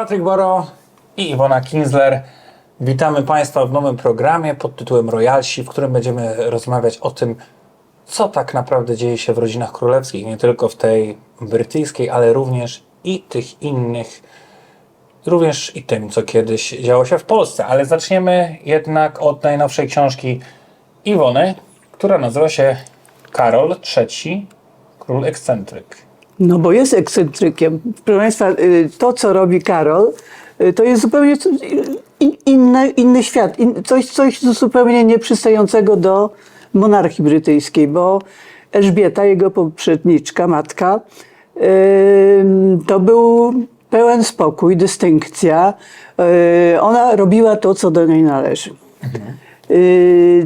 Patryk Boro i Iwona Kinsler. Witamy Państwa w nowym programie pod tytułem Royalsi, w którym będziemy rozmawiać o tym, co tak naprawdę dzieje się w rodzinach królewskich, nie tylko w tej brytyjskiej, ale również i tych innych, również i tym, co kiedyś działo się w Polsce. Ale zaczniemy jednak od najnowszej książki Iwony, która nazywa się Karol III, król ekscentryk. No bo jest ekscentrykiem. Proszę Państwa, y, to co robi Karol, y, to jest zupełnie inny, inny świat. Coś, coś zupełnie nieprzystającego do monarchii brytyjskiej, bo Elżbieta, jego poprzedniczka, matka, ym, to był pełen spokój, dystynkcja. Ona robiła to, co do niej należy. Yy,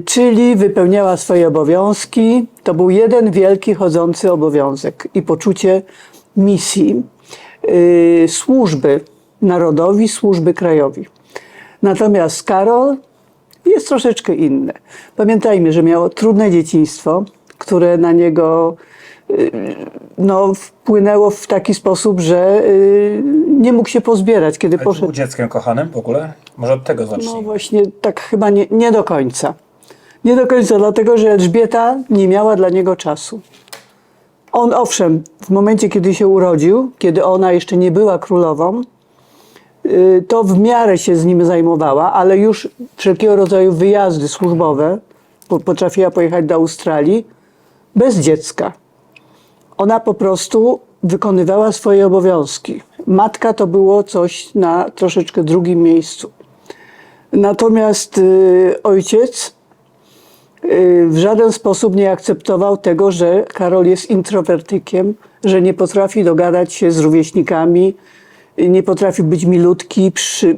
czyli wypełniała swoje obowiązki. To był jeden wielki chodzący obowiązek i poczucie misji yy, służby narodowi, służby krajowi. Natomiast Karol jest troszeczkę inny. Pamiętajmy, że miał trudne dzieciństwo, które na niego yy, no, wpłynęło w taki sposób, że yy, nie mógł się pozbierać, kiedy Ale czy poszedł. był dzieckiem kochanym w ogóle? Może od tego No zacznijmy. właśnie tak chyba nie, nie do końca. Nie do końca, dlatego że Elżbieta nie miała dla niego czasu. On owszem, w momencie kiedy się urodził, kiedy ona jeszcze nie była królową, y, to w miarę się z nim zajmowała, ale już wszelkiego rodzaju wyjazdy służbowe, bo potrafiła pojechać do Australii bez dziecka. Ona po prostu wykonywała swoje obowiązki. Matka to było coś na troszeczkę drugim miejscu. Natomiast y, ojciec y, w żaden sposób nie akceptował tego, że Karol jest introwertykiem, że nie potrafi dogadać się z rówieśnikami, nie potrafi być milutki, przy,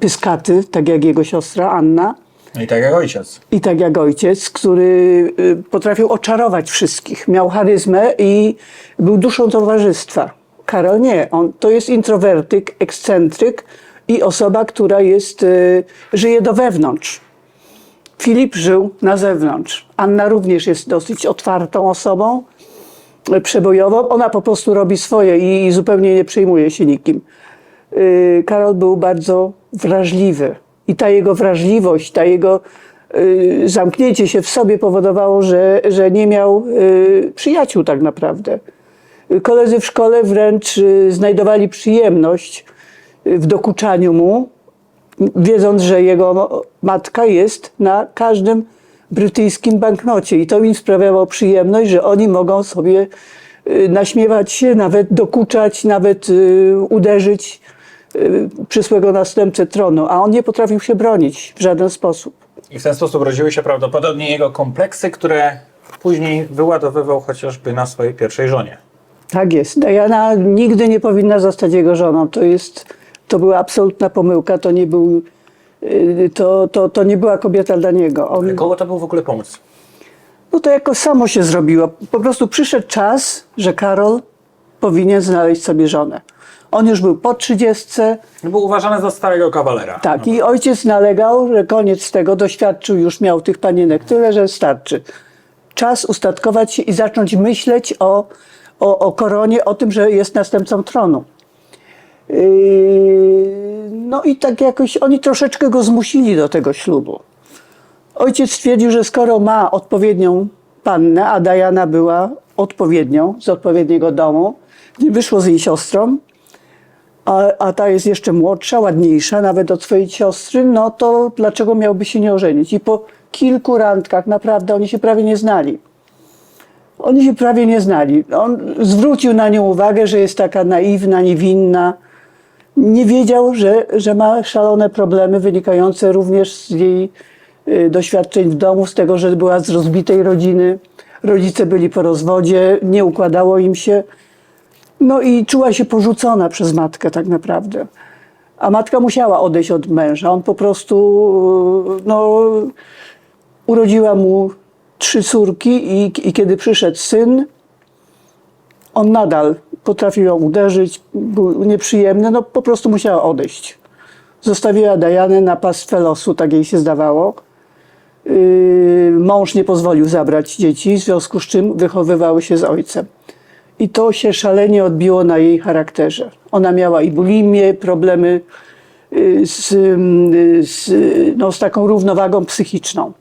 pyskaty, tak jak jego siostra Anna. No i tak jak ojciec. I tak jak ojciec, który y, potrafił oczarować wszystkich, miał charyzmę i był duszą towarzystwa. Karol nie, on to jest introwertyk, ekscentryk i osoba, która jest, y, żyje do wewnątrz. Filip żył na zewnątrz. Anna również jest dosyć otwartą osobą, y, przebojową. Ona po prostu robi swoje i zupełnie nie przejmuje się nikim. Y, Karol był bardzo wrażliwy i ta jego wrażliwość, ta jego zamknięcie się w sobie powodowało, że, że nie miał przyjaciół tak naprawdę. Koledzy w szkole wręcz znajdowali przyjemność w dokuczaniu mu, wiedząc, że jego matka jest na każdym brytyjskim banknocie i to im sprawiało przyjemność, że oni mogą sobie y, naśmiewać się, nawet dokuczać, nawet y, uderzyć y, przysłego następcę tronu, a on nie potrafił się bronić w żaden sposób. I w ten sposób rodziły się prawdopodobnie jego kompleksy, które później wyładowywał chociażby na swojej pierwszej żonie. Tak jest. Diana nigdy nie powinna zostać jego żoną. To jest, to była absolutna pomyłka. To nie był, y, to, to, to nie była kobieta dla niego. On, Kogo to był w ogóle pomysł? No to jako samo się zrobiło. Po prostu przyszedł czas, że Karol powinien znaleźć sobie żonę. On już był po trzydziestce, No Był uważany za starego kawalera. tak, i ojciec nalegał, że koniec tego, doświadczył, już miał tych panienek tyle, że starczy. Czas ustatkować się i zacząć myśleć o, o, o koronie, o tym, że jest następcą tronu. Yy, No i tak jakoś oni troszeczkę go zmusili do tego ślubu. Ojciec stwierdził, że skoro ma odpowiednią pannę, a Diana była odpowiednią, z odpowiedniego domu, nie wyszło z jej siostrą, a, a ta jest jeszcze młodsza, ładniejsza nawet od swojej siostry, no to dlaczego miałby się nie ożenić? I po kilku randkach naprawdę oni się prawie nie znali. Oni się prawie nie znali. On zwrócił na nią uwagę, że jest taka naiwna, niewinna. Nie wiedział, że, że ma szalone problemy wynikające również z jej y, doświadczeń w domu, z tego, że była z rozbitej rodziny. Rodzice byli po rozwodzie, nie układało im się. No i czuła się porzucona przez matkę tak naprawdę. A matka musiała odejść od męża. On po prostu no, urodziła mu trzy córki i, i kiedy przyszedł syn, on nadal potrafił ją uderzyć, był nieprzyjemny, no po prostu musiała odejść. Zostawiła Dajanę na pastwę losu, tak jej się zdawało. Yy, mąż nie pozwolił zabrać dzieci, w związku z czym wychowywały się z ojcem. I to się szalenie odbiło na jej charakterze. Ona miała i bulimię, problemy y, z, y, z, no, z taką równowagą psychiczną.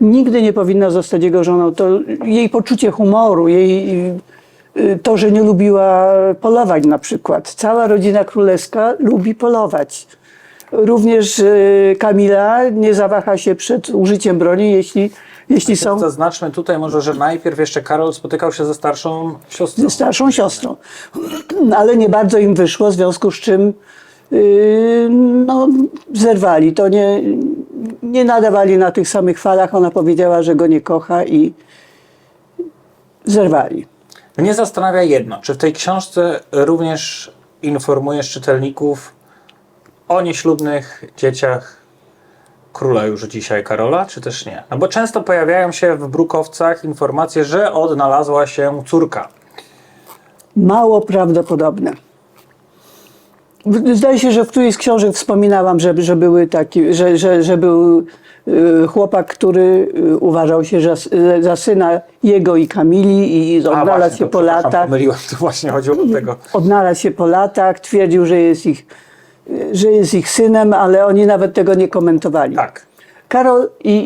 Nigdy nie powinna zostać jego żoną. To jej poczucie humoru, jej to, że nie lubiła polować na przykład. Cała rodzina królewska lubi polować. Również y, Kamila nie zawaha się przed użyciem broni, jeśli, jeśli są Zaznaczmy tutaj może, że najpierw jeszcze Karol spotykał się ze starszą siostrą. ze starszą siostrą. Ale nie bardzo im wyszło, w związku z czym yy, no, zerwali. To nie, nie nadawali na tych samych falach. Ona powiedziała, że go nie kocha i zerwali. Mnie zastanawia jedno, czy w tej książce również informujesz czytelników o nieślubnych dzieciach króla już dzisiaj Karola, czy też nie? No bo często pojawiają się w brukowcach informacje, że odnalazła się córka. Mało prawdopodobne. Zdaje się, że w którejś z książek wspominałam, że, że, były taki, że, że, że był chłopak, który y, uważał się za, za syna jego i Kamili i odnalazł właśnie, się to po latach. Pomyliłem, to właśnie chodziło do tego. odnalazł się po latach, twierdził, że jest ich, że jest ich synem, ale oni nawet tego nie komentowali. Tak. Karol i,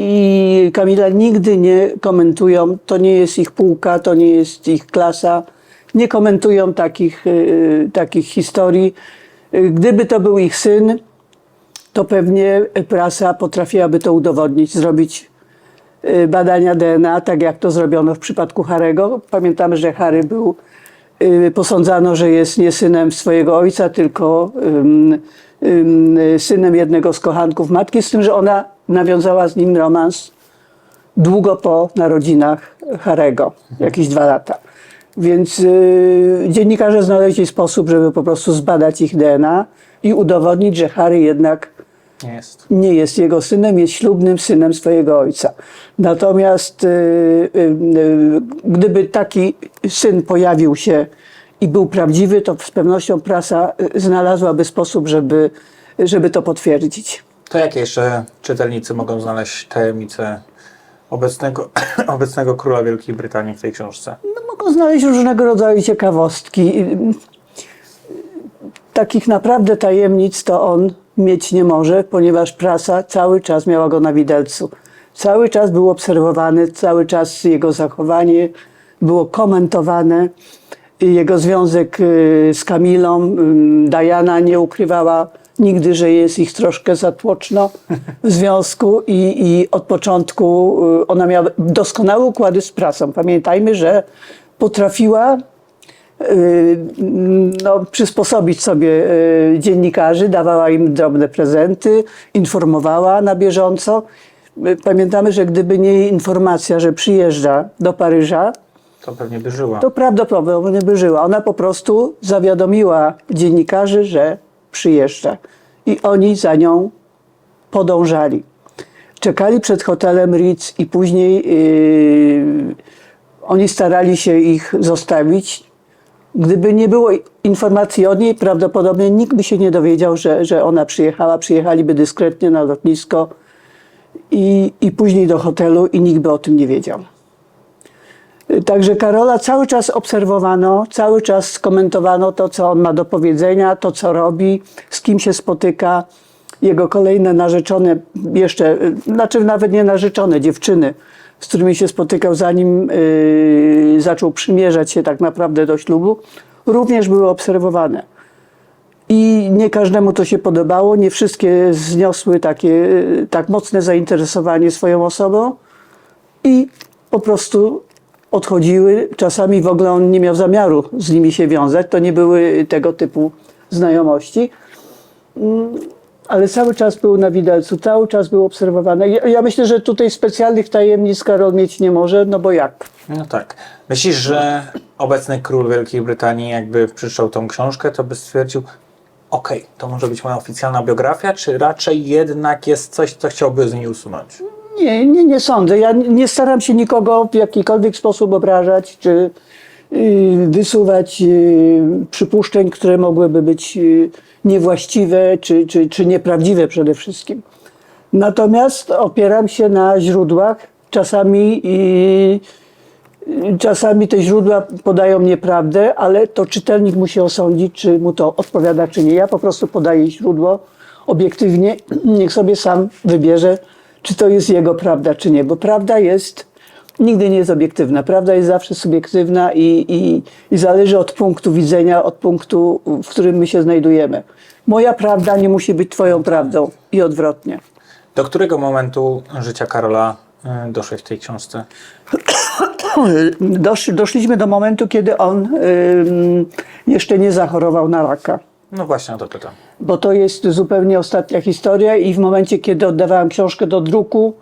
i Kamila nigdy nie komentują, to nie jest ich półka, to nie jest ich klasa, nie komentują takich, y, takich historii. Y, Gdyby to był ich syn, to pewnie prasa potrafiłaby to udowodnić, zrobić y, badania DNA, tak jak to zrobiono w przypadku Harego. Pamiętamy, że Harry był, y, posądzano, że jest nie synem swojego ojca, tylko synem jednego z kochanków matki, z tym, że ona nawiązała z nim romans długo po narodzinach Harego, jakieś dwa lata. Więc y, dziennikarze znaleźli sposób, żeby po prostu zbadać ich DNA i udowodnić, że Harry jednak Nie jest. nie jest jego synem, jest ślubnym synem swojego ojca. Natomiast y, y, y, gdyby taki syn pojawił się i był prawdziwy, to z pewnością prasa znalazłaby sposób, żeby, żeby to potwierdzić. To jakie jeszcze czytelnicy mogą znaleźć tajemnice obecnego, obecnego króla Wielkiej Brytanii w tej książce? No, mogą znaleźć różnego rodzaju ciekawostki. Takich naprawdę tajemnic to on mieć nie może, ponieważ prasa cały czas miała go na widelcu. Cały czas był obserwowany, cały czas jego zachowanie było komentowane. Jego związek y, z Kamilą, ym, Diana nie ukrywała nigdy, że jest ich troszkę za tłoczno w związku i, i od początku y, ona miała doskonałe układy z prasą. Pamiętajmy, że potrafiła y, no, przysposobić sobie y, dziennikarzy, dawała im drobne prezenty, informowała na bieżąco. Y, Pamiętamy, że gdyby nie jej informacja, że przyjeżdża do Paryża, To pewnie by żyła. to prawdopodobnie by żyła. Ona po prostu zawiadomiła dziennikarzy, że przyjeżdża. I oni za nią podążali. Czekali przed hotelem Ritz i później yy, oni starali się ich zostawić. Gdyby nie było informacji od niej, prawdopodobnie nikt by się nie dowiedział, że, że ona przyjechała. Przyjechaliby dyskretnie na lotnisko i, i później do hotelu i nikt by o tym nie wiedział. Także Karola cały czas obserwowano, cały czas komentowano to, co on ma do powiedzenia, to, co robi, z kim się spotyka. Jego kolejne narzeczone, jeszcze, znaczy nawet nie narzeczone, dziewczyny, z którymi się spotykał, zanim yy, zaczął przymierzać się tak naprawdę do ślubu, również były obserwowane. I nie każdemu to się podobało, nie wszystkie zniosły takie, y, tak mocne zainteresowanie swoją osobą i po prostu odchodziły. Czasami w ogóle on nie miał zamiaru z nimi się wiązać. To nie były tego typu znajomości. Ale cały czas był na widelcu, cały czas był obserwowany. Ja, ja myślę, że tutaj specjalnych tajemnic Karol mieć nie może, no bo jak? No tak. Myślisz, że obecny król Wielkiej Brytanii jakby przeczytał tą książkę, to by stwierdził, okej, to może być moja oficjalna biografia, czy raczej jednak jest coś, co chciałby z niej usunąć? Nie, nie, nie sądzę. Ja nie staram się nikogo w jakikolwiek sposób obrażać, czy wysuwać y, przypuszczeń, które mogłyby być y, niewłaściwe, czy, czy, czy nieprawdziwe przede wszystkim. Natomiast opieram się na źródłach, czasami Czasami te źródła podają nieprawdę, ale to czytelnik musi osądzić, czy mu to odpowiada, czy nie. Ja po prostu podaję źródło obiektywnie, niech sobie sam wybierze, czy to jest jego prawda, czy nie. Bo prawda jest, nigdy nie jest obiektywna. Prawda jest zawsze subiektywna i, i, i zależy od punktu widzenia, od punktu, w którym my się znajdujemy. Moja prawda nie musi być twoją prawdą i odwrotnie. Do którego momentu życia Karola y, doszłeś w tej książce? Dosz, doszliśmy do momentu, kiedy on jeszcze nie zachorował na raka. No właśnie o to pytam. Bo to jest zupełnie ostatnia historia i w momencie, kiedy oddawałam książkę do druku,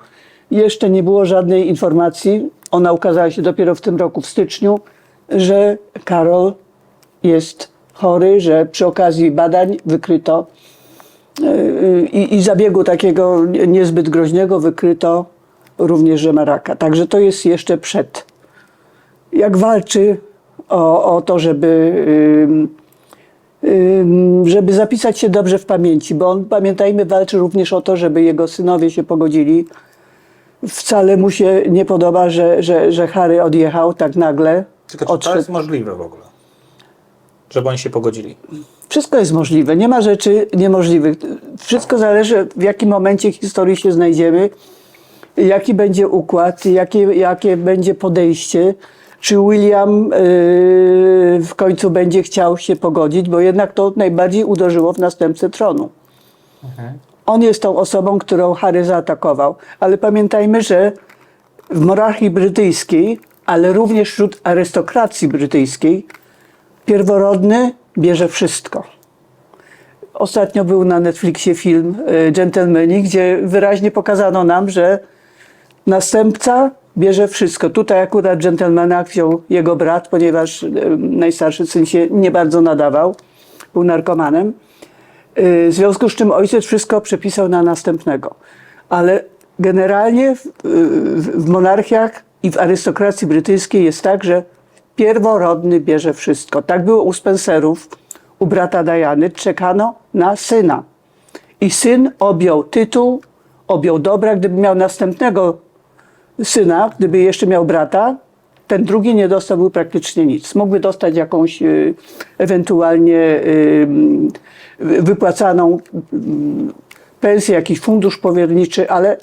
jeszcze nie było żadnej informacji. Ona ukazała się dopiero w tym roku, w styczniu, że Karol jest chory, że przy okazji badań wykryto yy, i, i zabiegu takiego niezbyt groźnego wykryto również, że ma raka. Także to jest jeszcze przed. Jak walczy o, o to, żeby ym, żeby zapisać się dobrze w pamięci, bo on, pamiętajmy, walczy również o to, żeby jego synowie się pogodzili. Wcale mu się nie podoba, że, że, że Harry odjechał tak nagle. Tylko czy to odszedł. jest możliwe w ogóle? Żeby oni się pogodzili. Wszystko jest możliwe, nie ma rzeczy niemożliwych. Wszystko zależy, w jakim momencie historii się znajdziemy, jaki będzie układ, jakie, jakie będzie podejście. Czy William yy, w końcu będzie chciał się pogodzić, bo jednak to najbardziej uderzyło w następcę tronu. On jest tą osobą, którą Harry zaatakował. Ale pamiętajmy, że w monarchii brytyjskiej, ale również wśród arystokracji brytyjskiej, pierworodny bierze wszystko. Ostatnio był na Netflixie film y, Gentlemani, gdzie wyraźnie pokazano nam, że następca bierze wszystko. Tutaj akurat dżentelmena wziął jego brat, ponieważ y, najstarszy syn się nie bardzo nadawał, był narkomanem. Y, W związku z czym ojciec wszystko przepisał na następnego. Ale generalnie w, w, w monarchiach i w arystokracji brytyjskiej jest tak, że pierworodny bierze wszystko. Tak było u Spencerów, u brata Diany. Czekano na syna. I syn objął tytuł, objął dobra. Gdyby miał następnego syna, gdyby jeszcze miał brata, ten drugi nie dostałby praktycznie nic. Mógłby dostać jakąś y, ewentualnie y, wypłacaną y, pensję, jakiś fundusz powierniczy, ale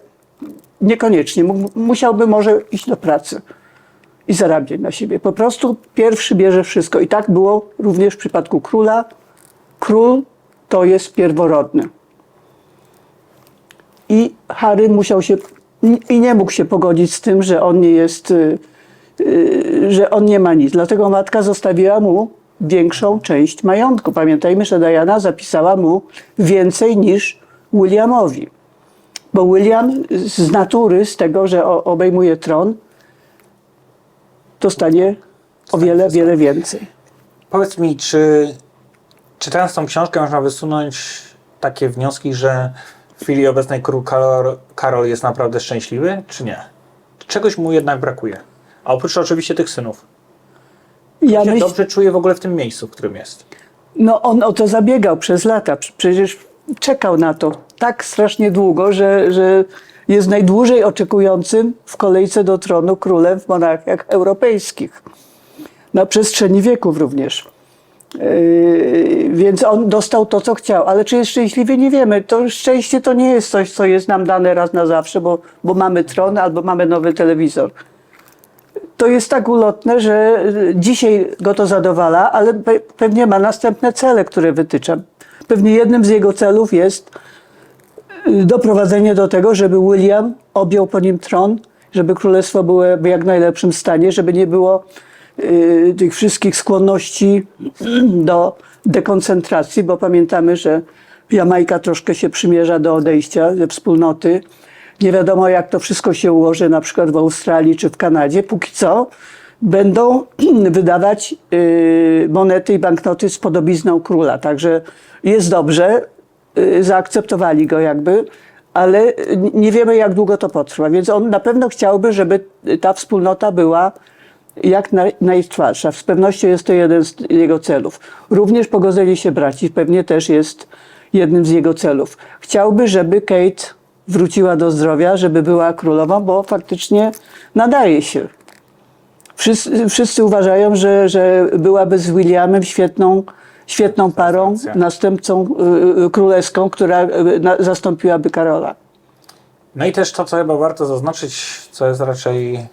niekoniecznie. Musiałby może iść do pracy i zarabiać na siebie. Po prostu pierwszy bierze wszystko. I tak było również w przypadku króla. Król to jest pierworodny. I Harry musiał się i nie mógł się pogodzić z tym, że on nie jest, że on nie ma nic. Dlatego matka zostawiła mu większą część majątku. Pamiętajmy, że Diana zapisała mu więcej niż Williamowi. Bo William z natury, z tego, że obejmuje tron, dostanie o wiele, wiele więcej. Powiedz mi, czy czytając tą książkę można wysunąć takie wnioski, że w chwili obecnej król Karol, Karol jest naprawdę szczęśliwy, czy nie? Czegoś mu jednak brakuje. A oprócz oczywiście tych synów. Ja Się myśl, dobrze czuje w ogóle w tym miejscu, w którym jest. no on o to zabiegał przez lata. Prze- Przecież czekał na to tak strasznie długo, że, że jest najdłużej oczekującym w kolejce do tronu królem w monarchiach europejskich. Na przestrzeni wieków również. Yy, więc on dostał to, co chciał. Ale czy jest szczęśliwy, nie wiemy. To szczęście to nie jest coś, co jest nam dane raz na zawsze, bo, bo mamy tron albo mamy nowy telewizor. To jest tak ulotne, że y, dzisiaj go to zadowala, ale pe- pewnie ma następne cele, które wytycza. Pewnie jednym z jego celów jest y, doprowadzenie do tego, żeby William objął po nim tron, żeby królestwo było w jak najlepszym stanie, żeby nie było y, tych wszystkich skłonności do dekoncentracji, bo pamiętamy, że Jamajka troszkę się przymierza do odejścia ze wspólnoty. Nie wiadomo, jak to wszystko się ułoży, na przykład w Australii czy w Kanadzie. Póki co będą wydawać y, monety i banknoty z podobizną króla. Także jest dobrze, y, zaakceptowali go jakby, ale nie wiemy, jak długo to potrwa. Więc on na pewno chciałby, żeby ta wspólnota była jak naj, najtrwalsza. Z pewnością jest to jeden z jego celów. Również pogodzenie się braci pewnie też jest jednym z jego celów. Chciałby, żeby Kate wróciła do zdrowia, żeby była królową, bo faktycznie nadaje się. Wszyscy, wszyscy uważają, że, że byłaby z Williamem świetną, świetną parą, następcą y, y, królewską, która y, na, zastąpiłaby Karola. No i też to, co chyba warto zaznaczyć, co jest raczej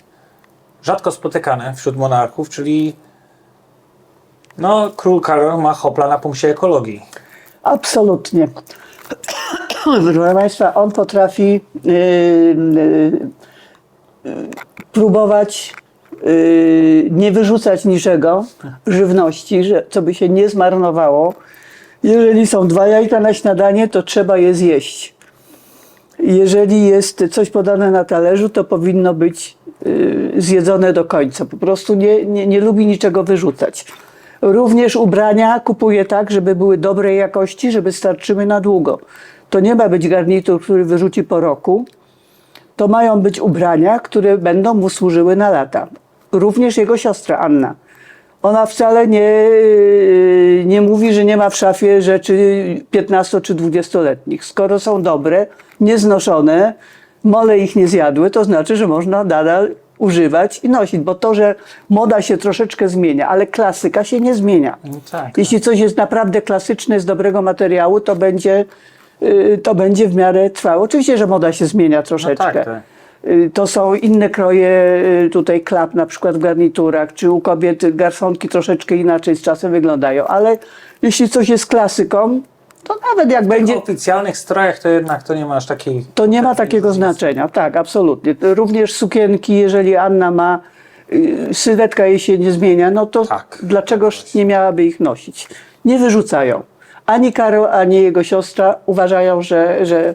rzadko spotykane wśród monarchów, czyli no, król Karol ma hopla na punkcie ekologii. Absolutnie. Proszę Państwa, on potrafi yy, yy, próbować yy, nie wyrzucać niczego, żywności, że, co by się nie zmarnowało. Jeżeli są dwa jajka na śniadanie, to trzeba je zjeść. Jeżeli jest coś podane na talerzu, to powinno być y, zjedzone do końca. Po prostu nie, nie, nie lubi niczego wyrzucać. Również ubrania kupuje tak, żeby były dobrej jakości, żeby starczyły na długo. To nie ma być garnitur, który wyrzuci po roku. To mają być ubrania, które będą mu służyły na lata. Również jego siostra Anna. Ona wcale nie, nie mówi, że nie ma w szafie rzeczy 15 czy 20-letnich. Skoro są dobre, nieznoszone, mole ich nie zjadły, to znaczy, że można nadal używać i nosić, bo to, że moda się troszeczkę zmienia, ale klasyka się nie zmienia. No tak. Jeśli coś jest naprawdę klasyczne, z dobrego materiału, to będzie, to będzie w miarę trwało. Oczywiście, że moda się zmienia troszeczkę. tak, tak. Y, To są inne kroje, y, tutaj klap na przykład w garniturach, czy u kobiet garsonki troszeczkę inaczej z czasem wyglądają, ale jeśli coś jest klasyką, to nawet jak W będzie, oficjalnych strojach to jednak to nie ma aż takiej... to nie ma takiego znaczenia. Tak, absolutnie. Również sukienki, jeżeli Anna ma, y, sylwetka jej się nie zmienia, no to Tak. dlaczegoż nie miałaby ich nosić? Nie wyrzucają. Ani Karol, ani jego siostra uważają, że, że,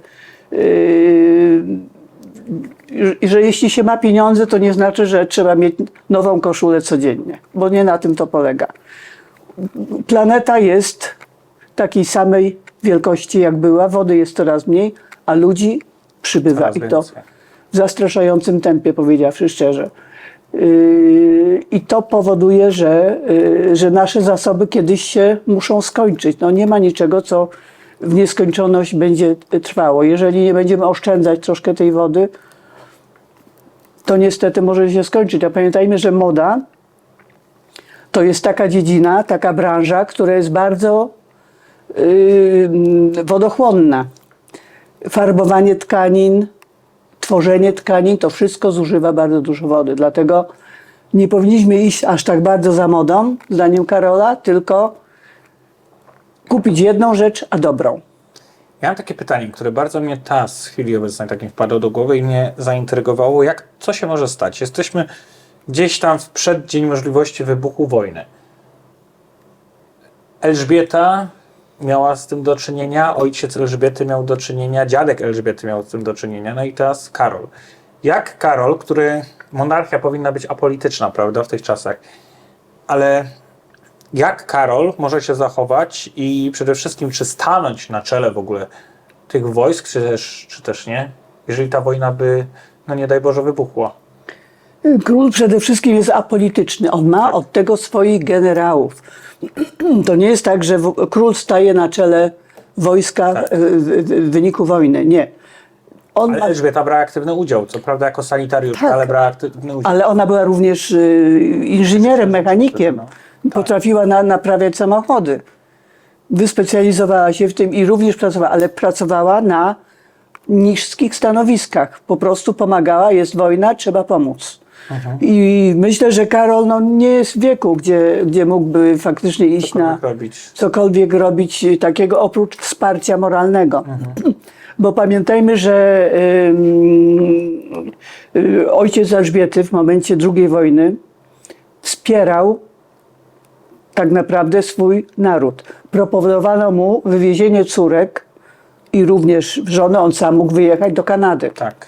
yy, że jeśli się ma pieniądze, to nie znaczy, że trzeba mieć nową koszulę codziennie, bo nie na tym to polega. Planeta jest takiej samej wielkości, jak była, wody jest coraz mniej, a ludzi przybywa i to w zastraszającym tempie, powiedziawszy szczerze. Yy, I to powoduje, że, yy, że nasze zasoby kiedyś się muszą skończyć. No nie ma niczego, co w nieskończoność będzie trwało. Jeżeli nie będziemy oszczędzać troszkę tej wody, to niestety może się skończyć. A pamiętajmy, że moda to jest taka dziedzina, taka branża, która jest bardzo yy, wodochłonna. Farbowanie tkanin, tworzenie tkanin, to wszystko zużywa bardzo dużo wody. Dlatego nie powinniśmy iść aż tak bardzo za modą, zdaniem Karola, tylko kupić jedną rzecz, a dobrą. Ja mam takie pytanie, które bardzo mnie teraz w chwili obecnej tak mi wpadło do głowy i mnie zaintrygowało, jak co się może stać? Jesteśmy gdzieś tam w przeddzień możliwości wybuchu wojny. Elżbieta miała z tym do czynienia, ojciec Elżbiety miał do czynienia, dziadek Elżbiety miał z tym do czynienia, no i teraz Karol. Jak Karol, który monarchia powinna być apolityczna, prawda, w tych czasach, ale jak Karol może się zachować i przede wszystkim czy stanąć na czele w ogóle tych wojsk, czy też, czy też nie, jeżeli ta wojna by, no nie daj Boże, wybuchła. Król przede wszystkim jest apolityczny. On ma od tego swoich generałów. To nie jest tak, że król staje na czele wojska Tak. w, w, wyniku wojny. Nie. On Ale Elżbieta brała aktywny udział, co prawda jako sanitariusz, Tak. ale brała aktywny udział. ale ona była również y, inżynierem, mechanikiem. No, Potrafiła na, naprawiać samochody. Wyspecjalizowała się w tym i również pracowała, ale pracowała na niskich stanowiskach. Po prostu pomagała, jest wojna, trzeba pomóc. Mhm. I myślę, że Karol no, nie jest w wieku, gdzie, gdzie mógłby faktycznie iść na Cokolwiek robić. cokolwiek robić takiego oprócz wsparcia moralnego. Bo pamiętajmy, że ym, y, ojciec Elżbiety w momencie II wojny wspierał tak naprawdę swój naród. Proponowano mu wywiezienie córek i również żony, on sam mógł wyjechać do Kanady Tak.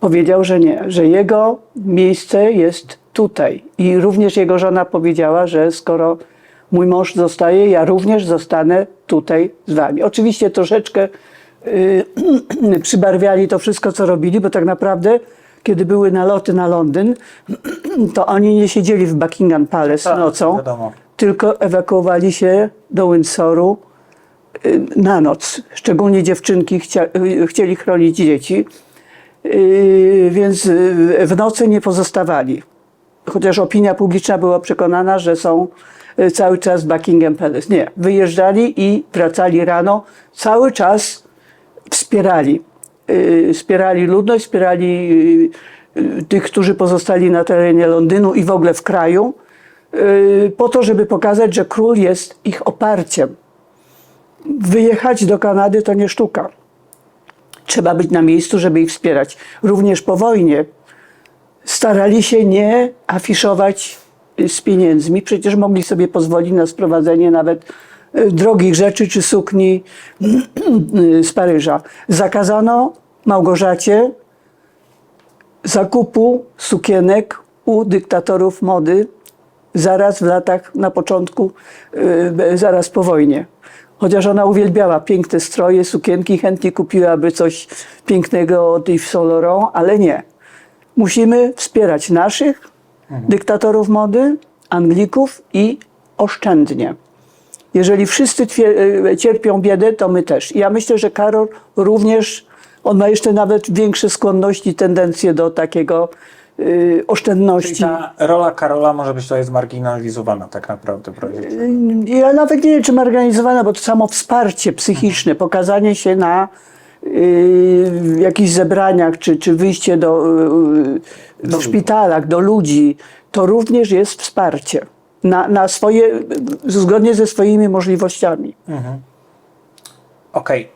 Powiedział, że nie, że jego miejsce jest tutaj. I również jego żona powiedziała, że skoro mój mąż zostaje, ja również zostanę tutaj z wami. Oczywiście troszeczkę y, przybarwiali to wszystko, co robili, bo tak naprawdę, kiedy były naloty na Londyn, to oni nie siedzieli w Buckingham Palace Tak, nocą, wiadomo. tylko ewakuowali się do Windsoru y, na noc. Szczególnie dziewczynki chcia, y, chcieli chronić dzieci, więc y, w nocy nie pozostawali. chociaż opinia publiczna była przekonana, że są y, cały czas Buckingham Palace. Nie, wyjeżdżali i wracali rano, cały czas wspierali. Wspierali ludność, wspierali tych, którzy pozostali na terenie Londynu i w ogóle w kraju, po to, żeby pokazać, że król jest ich oparciem. Wyjechać do Kanady to nie sztuka. Trzeba być na miejscu, żeby ich wspierać. Również po wojnie starali się nie afiszować y, z pieniędzmi. Przecież mogli sobie pozwolić na sprowadzenie nawet y, drogich rzeczy czy sukni y, z Paryża. Zakazano Małgorzacie zakupu sukienek u dyktatorów mody zaraz w latach, na początku, zaraz po wojnie. Chociaż ona uwielbiała piękne stroje, sukienki, chętnie kupiłaby coś pięknego od Yves Saint Laurent, ale nie. Musimy wspierać naszych dyktatorów mody, Anglików i oszczędnie. Jeżeli wszyscy y, cierpią biedę, to my też. I ja myślę, że Karol również, on ma jeszcze nawet większe skłonności, tendencje do takiego y, Czyli oszczędności. ta rola Karola może być tutaj zmarginalizowana tak naprawdę. prawda? Ja nawet nie wiem, czy marginalizowana, bo to samo wsparcie psychiczne, pokazanie się na y, jakichś zebraniach, czy, czy wyjście do, y, w szpitalach, do ludzi, to również jest wsparcie. Na, na swoje, zgodnie ze swoimi możliwościami. Okej.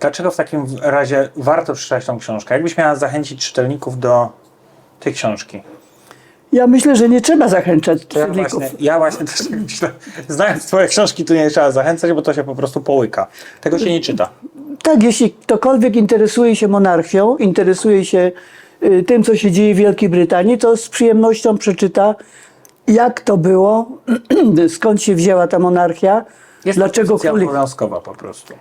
Dlaczego w takim razie warto przeczytać tą książkę? Jakbyś miała zachęcić czytelników do tej książki? Ja myślę, że nie trzeba zachęcać Ja czytelników. właśnie, ja właśnie też tak myślę. Znając twoje książki, tu nie trzeba zachęcać, bo to się po prostu połyka. Tego się nie czyta. Tak, jeśli ktokolwiek interesuje się monarchią, interesuje się y, tym, co się dzieje w Wielkiej Brytanii, to z przyjemnością przeczyta, jak to było, skąd się wzięła ta monarchia, Jest dlaczego królik... obowiązkowa po prostu.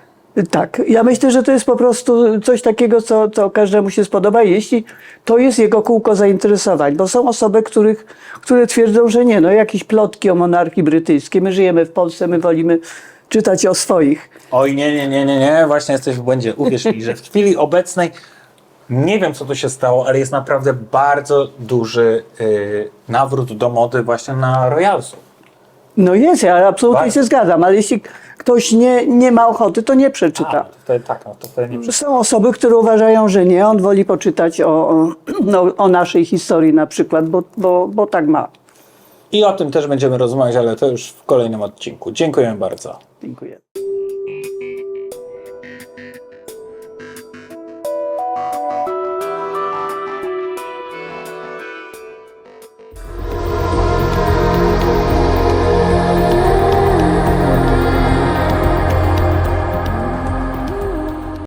Tak, ja myślę, że to jest po prostu coś takiego, co, co każdemu się spodoba, jeśli to jest jego kółko zainteresowań, bo są osoby, których, które twierdzą, że nie, no jakieś plotki o monarchii brytyjskiej, my żyjemy w Polsce, my wolimy czytać o swoich. Oj, nie, nie, nie, nie, nie, właśnie jesteś w błędzie. Uwierz mi, że w chwili obecnej nie wiem, co tu się stało, ale jest naprawdę bardzo duży y, nawrót do mody właśnie na Royalsu. No jest, ja absolutnie Bardzo. się zgadzam, ale jeśli ktoś nie, nie ma ochoty, to nie A, przeczyta. to wtedy, tak, no, to wtedy nie Są osoby, które uważają, że nie, on woli poczytać o, o, no, o naszej historii na przykład, bo, bo, bo tak ma. I o tym też będziemy rozmawiać, ale to już w kolejnym odcinku. Dziękuję bardzo. Dziękuję.